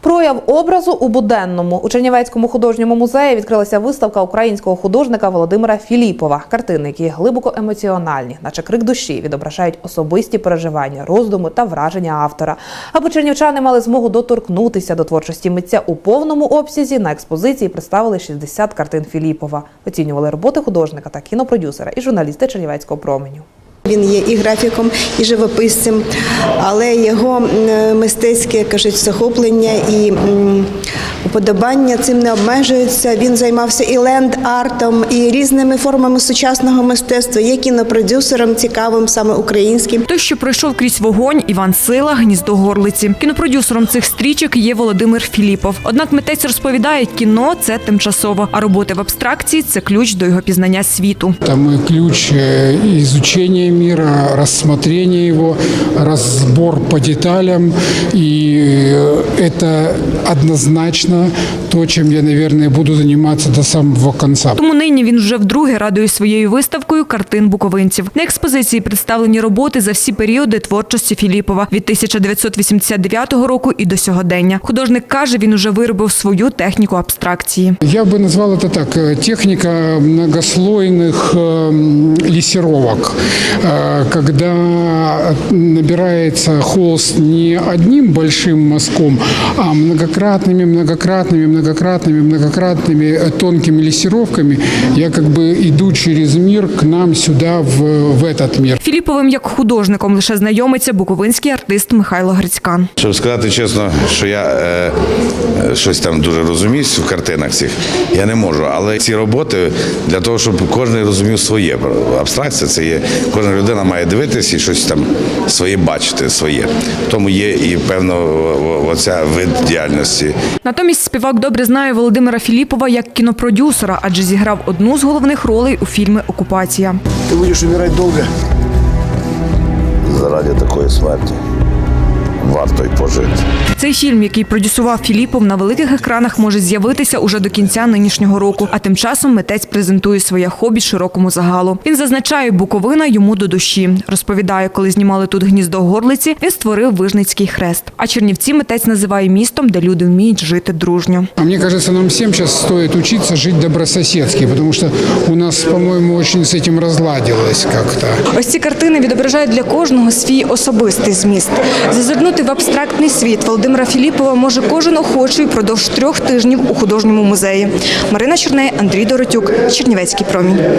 Прояв образу у буденному у Чернівецькому художньому музеї відкрилася виставка українського художника Володимира Філіпова. Картини, які глибоко емоціональні, наче крик душі, відображають особисті переживання, роздуми та враження автора. Аби чернівчани мали змогу доторкнутися до творчості митця у повному обсязі. На експозиції представили 60 картин Філіпова. Оцінювали роботи художника та кінопродюсера і журналісти Чернівецького променю. Він є і графіком, і живописцем, але його мистецьке кажуть, захоплення і уподобання цим не обмежуються. Він займався і ленд-артом, і різними формами сучасного мистецтва, є кінопродюсером цікавим, саме українським. Той, що пройшов крізь вогонь, Іван Сила, гніздо горлиці. Кінопродюсером цих стрічок є Володимир Філіпов. Однак митець розповідає, кіно це тимчасово, а роботи в абстракції це ключ до його пізнання світу. Там ключ э, изучения мира, рассмотрение его, разбор по деталям. И э, это однозначно то, чем я, наверное, буду заниматься до самого конца. Тому нині він вже вдруге радує своєю виставкою картин буковинців. На експозиції представлені роботи за всі періоди творчості Філіпова від 1989 року і до сьогодення. Художник каже, він уже виробив свою техніку абстракції. Я бы назвал это так, э, техника многослойных э, лессировок, Э, когда набирается холст не одним большим мазком, а многократными, многократными, многократными, многократными э, тонкими лессировками. Я как бы иду через мир к нам сюда, в, в этот мир. Філіповим як художником лише знайомиться буковинський артист Михайло Грицькан. Щоб сказати чесно, що я е, е, щось там дуже розуміюсь в картинах цих, я не можу. Але ці роботи для того, щоб кожен розумів своє. Абстракція це є, кожна людина має дивитися і щось там своє бачити, своє. Тому є і певно о- о- оця вид діяльності. Натомість співак добре знає Володимира Філіпова як кінопродюсера, адже зіграв одну з головних ролей у фільмі Окупація. Ти будеш умирати довго. Заради такої смерті варто й пожити. Цей фільм, який продюсував Філіпов, на великих екранах може з'явитися уже до кінця нинішнього року. А тим часом митець презентує своє хобі широкому загалу. Він зазначає, Буковина йому до душі. Розповідає, коли знімали тут гніздо горлиці, він створив Вижницький хрест. А Чернівці митець називає містом, де люди вміють жити дружньо. А мне кажется, нам всем сейчас стоит учиться жить добрососедски, потому что у нас, по-моему, очень с этим разладилось как-то. Ось ці картини відображають для кожного свій особистий зміст. Зазирнути в абстрактний світ Володимира Філіпова може кожен охочий впродовж трьох тижнів у художньому музеї. Марина Чорней, Андрій Доротюк, Чернівецький промінь.